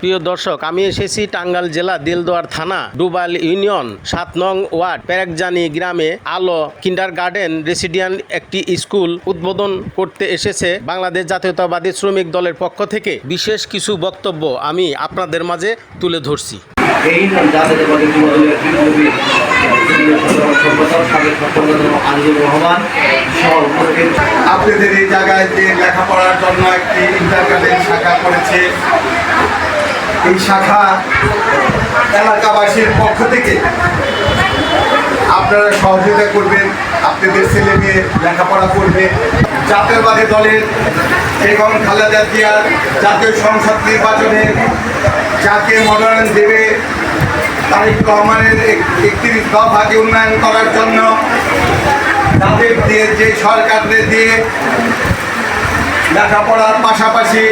প্রিয় দর্শক, আমি এসেছি টাঙ্গাল জেলা দিলদুয়ার থানা, ডুবাল ইউনিয়ন, সাত নং ওয়ার্ড প্যারেকজানি গ্রামে। আলো কিন্ডার গার্ডেন রেসিডিয়ান একটি স্কুল উদ্বোধন করতে এসেছে বাংলাদেশ জাতীয়তাবাদী শ্রমিক দলের পক্ষ থেকে। বিশেষ কিছু বক্তব্য আমি আপনাদের মাঝে তুলে ধরছি। আপনাদের এই জায়গায় যে লেখাপড়ার জন্য একটি ইন্টারগ্রেটেড শাখা করেছে, এই শাখা এলাকাবাসীর পক্ষ থেকে আপনারা সহযোগিতা করবেন, আপনাদের ছেলে মেয়ে লেখাপড়া করবে। জাতীয়বাদী দলের বেগম খালেদা জিয়ার জাতীয় সংসদ নির্বাচনে যাকে মনোনয়ন দেবে তারিক রহমানের একত্রিশ দফাকে উন্নয়ন করার জন্য। তাদের দিয়ে, যে সরকারদের দিয়ে লেখাপড়ার পাশাপাশি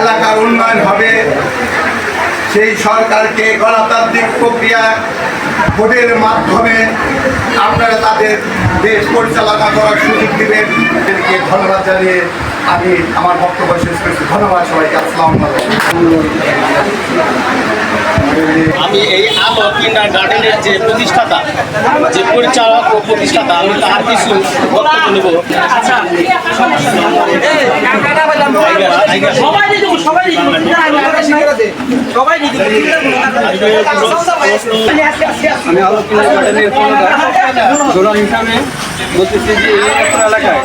এলাকার উন্নয়ন হবে, সেই সরকারকে গণতান্ত্রিক প্রক্রিয়া ভোটের মাধ্যমে আপনারা তাদের দেশ পরিচালনা করার সুযোগ দেবেন। ধন্যবাদ জানিয়ে আমি আমার বক্তব্য শেষ করছি ধন্যবাদ সবাইকে আসসালাম আমি এই আলো কিন্ডার গার্ডেনের যে প্রতিষ্ঠাতা যে পরিচালক ও প্রতিষ্ঠাতা আমি তার কিছু বক্তব্য নেব দেবো আমি আলোচনা গার্ডেনের জোড়া হিসাবে বলতেছি যে এই অত্র এলাকায়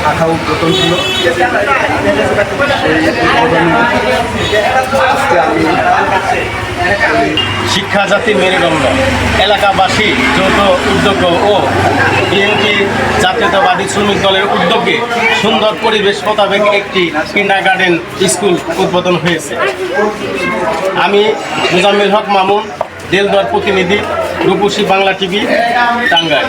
শাখা উদ্বোধন ছিল শিক্ষা জাতির মেরুদণ্ড, এলাকাবাসী, যৌথ উদ্যোগ ও বিএনপি জাতীয়তাবাদী শ্রমিক দলের উদ্যোগে সুন্দর পরিবেশ মোতাবেক একটি কিন্ডার গার্ডেন স্কুল উদ্বোধন হয়েছে। আমি মুজাম্মিল হক মামুন, দেলদুয়ার প্রতিনিধি। রূপসী বাংলা টিভি টাঙ্গাইল।